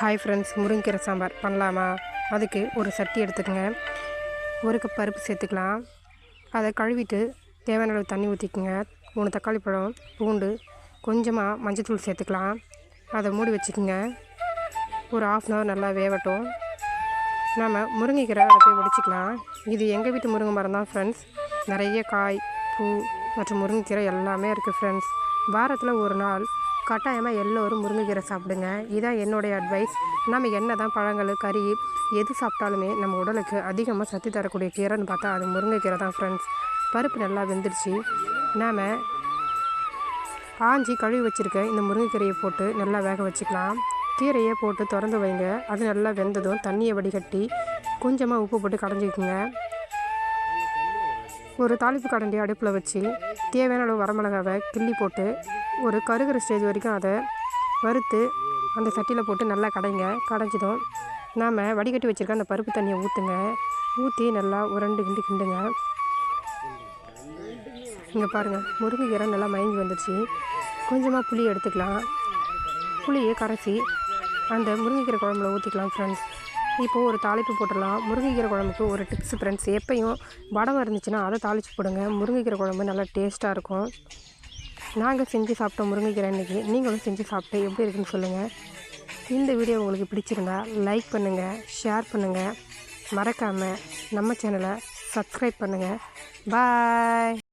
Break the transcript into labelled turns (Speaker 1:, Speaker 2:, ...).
Speaker 1: Hi friends முருங்கீரை sambar பண்ணலாமா? அதுக்கு ஒரு சட்டி எடுத்துக்கங்க. ஒரு கப் பருப்பு சேர்த்துக்கலாம். அதை கழுவிட்டு தேவையான அளவு தண்ணி ஊற்றிக்கோங்க மூணு தக்காளி பழம் பூண்டு கொஞ்சமாக மஞ்சத்தூள் சேர்த்துக்கலாம். அதை மூடி வச்சுக்கோங்க. ஒரு ஆஃப் அன் ஹவர் நல்லா வேகட்டும் நம்ம முருங்கைக்கீரை அதை போய் ஒடிச்சிக்கலாம் இது எங்கள் வீட்டு முருங்கை மரம் தான் ஃப்ரெண்ட்ஸ் நிறைய காய் பூ மற்றும் முருங்கைக்கீரை எல்லாமே இருக்குது ஃப்ரெண்ட்ஸ் வாரத்தில் ஒரு நாள் கட்டாயமாக எல்லோரும் முருங்கைக்கீரை சாப்பிடுங்க. இதான் என்னுடைய அட்வைஸ் நம்ம என்ன தான் பழங்கள் கறி எது சாப்பிட்டாலுமே நம்ம உடலுக்கு அதிகமாக சத்து தரக்கூடிய கீரைன்னு பார்த்தா அது முருங்கைக்கீரை தான் ஃப்ரெண்ட்ஸ் பருப்பு நல்லா வெந்துருச்சு. நாம் ஆஞ்சி கழுவி வச்சுருக்க இந்த முருங்கைக்கீரையை போட்டு நல்லா வேக வச்சுக்கலாம். கீரையை போட்டு திறந்து வைங்க. அது நல்லா வெந்ததும் தண்ணியை வடிகட்டி கொஞ்சமாக உப்பு போட்டு கடைஞ்சிக்கோங்க. ஒரு தாளிப்பு கடண்டி அடுப்பில் வச்சு தேவையான அளவு வரமிளகாவை கிள்ளி போட்டு ஒரு கருகிற ஸ்டேஜ் வரைக்கும் அதை வறுத்து அந்த சட்டியில் போட்டு நல்லா கடைங்க. கடைஞ்சதும் நாம் வடிகட்டி வச்சுருக்க அந்த பருப்பு தண்ணியை ஊற்றுங்க ஊற்றி நல்லா ஒரு ரெண்டு கிண்டு கிண்டுங்க. இங்கே பாருங்கள் முருங்கைக்கீரை நல்லா மயங்கி வந்துடுச்சு கொஞ்சமாக புளி எடுத்துக்கலாம். புளியை கரைச்சி அந்த முருங்கைக்கீரை குழம்புல ஊற்றிக்கலாம் ஃப்ரெண்ட்ஸ் இப்போது ஒரு தாளிப்பு போட்டுடலாம். முருங்கைக்கீரை குழம்புக்கு ஒரு டிப்ஸ் ஃப்ரெண்ட்ஸ் எப்பயும் வடை இருந்துச்சுன்னா அதை தாளித்து போடுங்க. முருங்கைக்கீரை குழம்பு நல்லா டேஸ்ட்டாக இருக்கும். நாங்கள் செஞ்சு சாப்பிட்டோம் முருங்கைக்கீரை அன்றைக்கி நீங்களும் செஞ்சு சாப்பிட்டு எப்படி இருக்குன்னு சொல்லுங்கள் இந்த வீடியோ உங்களுக்கு பிடிச்சிருந்தா லைக் பண்ணுங்கள் ஷேர் பண்ணுங்கள் மறக்காமல் நம்ம சேனலை சப்ஸ்கிரைப் பண்ணுங்கள் பாய்